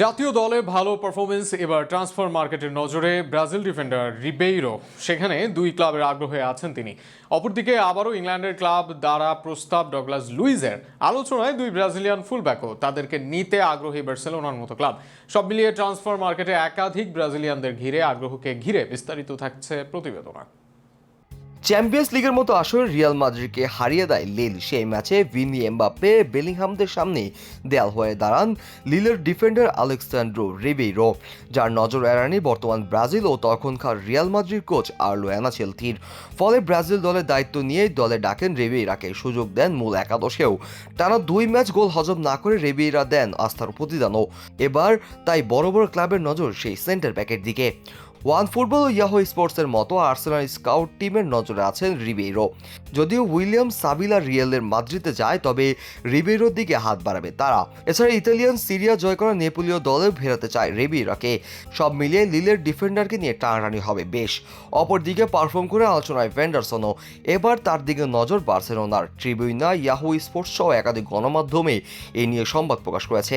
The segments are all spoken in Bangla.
জাতীয় দলে ভালো পারফরমেন্স এবার ট্রান্সফার মার্কেটের নজরে ব্রাজিল ডিফেন্ডার রিবেইরো। সেখানে দুই ক্লাবের আগ্রহে আছেন তিনি। অপরদিকে আবারও ইংল্যান্ডের ক্লাব দ্বারা প্রস্তাব ডগলাস লুইজের। আলোচনায় দুই ব্রাজিলিয়ান ফুলব্যাকও তাদেরকে নিতে আগ্রহী বার্সেলোনার মতো ক্লাব। সব মিলিয়ে ট্রান্সফার মার্কেটে একাধিক ব্রাজিলিয়ানদের ঘিরে আগ্রহকে ঘিরে বিস্তারিত থাকছে প্রতিবেদনা। চ্যাম্পিয়ন্স লিগের মতো আসরে রিয়াল মাদ্রিদকে হারিয়ে দেয় লিল সেই ম্যাচে ভিনি এমবাপ্পে বেলিংহামদের সামনে দেয়াল হয়ে দাঁড়ান লিলের ডিফেন্ডার আলেক্সান্ড্রো রিবেইরো যার নজর এড়ানি বর্তমান ব্রাজিল ও তখনকার রিয়াল মাদ্রিদ কোচ আর্লো অ্যানাচেলথির ফলে ব্রাজিল দলের দায়িত্ব নিয়ে দলে ডাকেন রেবেইরাকে সুযোগ দেন মূল একাদশেও। টানা দুই ম্যাচ গোল হজম না করে রেবেইরা দেন আস্থার প্রতিদানও। এবার তাই বড় বড় ক্লাবের নজর সেই সেন্টার ব্যাকের দিকে। ওয়ান ফুটবল ও ইয়াহো স্পোর্টসের মতো আর্সেনাল স্কাউট টিমের নজরে আছেন রিবেইরো। যদিও উইলিয়াম সাবিলা রিয়েলের মাদ্রিদে যায়, তবে রিবেইরোর দিকে হাত বাড়াবে তারা। এছাড়া ইতালিয়ান সিরিয়া জয় করা নেপোলীয় দলে ফেরাতে চায় রিবেইরাকে। সব মিলিয়ে লিলের ডিফেন্ডারকে নিয়ে টানাটানি হবে বেশ। অপরদিকে পারফর্ম করে আলোচনায় ভেন্ডারসনও এবার তার দিকে নজর বার্সেলোনার। ট্রিবিউনা, ইয়াহু স্পোর্টস সহ একাধিক গণমাধ্যমে এ নিয়ে সংবাদ প্রকাশ করেছে।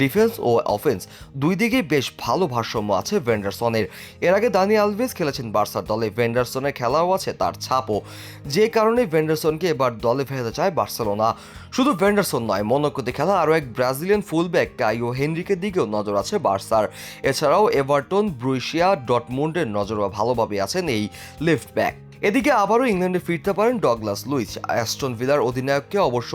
ডিফেন্স ও অফেন্স দুই দিকেই বেশ ভালো ভারসাম্য আছে ভেন্ডারসনের এর আগে দানি আলভেজ খেলেছেন বার্সার দলে, ভেন্ডারসনের খেলাও আছে তার ছাপও। যে কারণে ভেন্ডারসনকে এবার দলে ফেলতে চায় বার্সেলোনা। শুধু ভেন্ডারসন নয় মনোকোতে খেলা আরও এক ব্রাজিলিয়ান ফুলব্যাক কাইও হেনরিকের দিকেও নজর আছে বার্সার। এছাড়াও এভারটন ব্রুইশিয়া ডটমুন্ডের নজর ভালোভাবে আছেন এই লেফট ব্যাক এদিকে আবারও ইংল্যান্ডে ফিরতে পারেন ডগলাস লুইস। অ্যাস্টন ভিলার অধিনায়ককে অবশ্য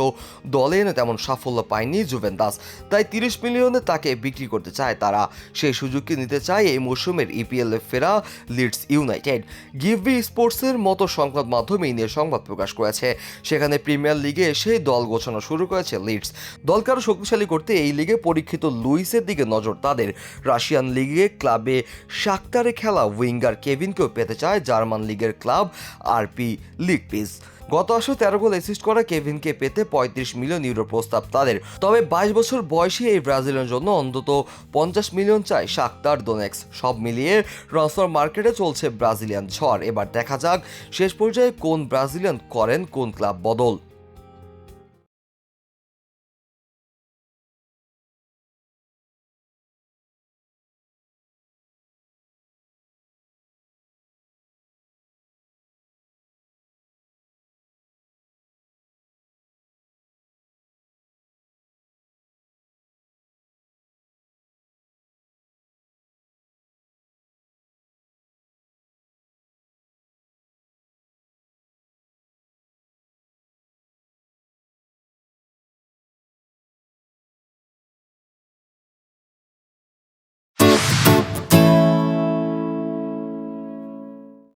দলে এনে তেমন সাফল্য পায়নি জুভেন্দাস তাই তিরিশ মিলিয়নে তাকে বিক্রি করতে চায় তারা। সেই সুযোগকে নিতে চায় এই মৌসুমের ইপিএল ফেরা লিডস ইউনাইটেড। গিভবি স্পোর্টসের মতো সংবাদ মাধ্যমে এই নিয়ে সংবাদ প্রকাশ করেছে। সেখানে প্রিমিয়ার লিগে এসে দল গোছানো শুরু করেছে লিডস। দলকে আরও শক্তিশালী করতে এই লিগে পরীক্ষিত লুইসের দিকে নজর তাদের। রাশিয়ান লিগে ক্লাবে শাক্তারে খেলা উইঙ্গার কেভিনকেও পেতে চায় জার্মান লিগের ক্লাব আরপি লিগ পিস গত আসর তেরো গোল অ্যাসিস্ট করা কেভিনকে পেতে পঁয়ত্রিশ মিলিয়ন ইউরো প্রস্তাব তাদের। তবে বাইশ বছর বয়সী এই ব্রাজিলের জন্য অন্তত পঞ্চাশ মিলিয়ন চায় শাক্তার দোনেক্স সব মিলিয়ে ট্রান্সফার মার্কেটে চলছে ব্রাজিলিয়ান ঝড়। এবার দেখা যাক শেষ পর্যায়ে কোন ব্রাজিলিয়ান করেন, কোন ক্লাব বদল।